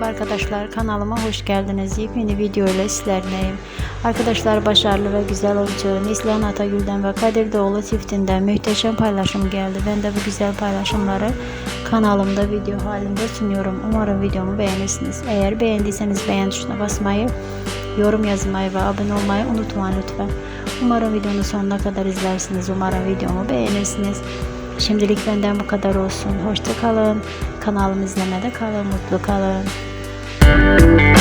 Merhaba arkadaşlar kanalıma hoş geldiniz. Yepyeni video ile sizlerleyim. Arkadaşlar başarılı ve güzel oyuncu Neslihan Atagül'den ve Kadir Doğulu çiftinden muhteşem paylaşım geldi. Ben de bu güzel paylaşımları kanalımda video halinde sunuyorum. Umarım videomu beğenirsiniz. Eğer beğendiyseniz beğen tuşuna basmayı, yorum yazmayı ve abone olmayı unutmayın lütfen. Umarım videonun sonuna kadar izlersiniz. Umarım videomu beğenirsiniz. Şimdilik benden bu kadar olsun. Hoşça kalın. Kanalımı izlemede kalın. Mutlu kalın. Música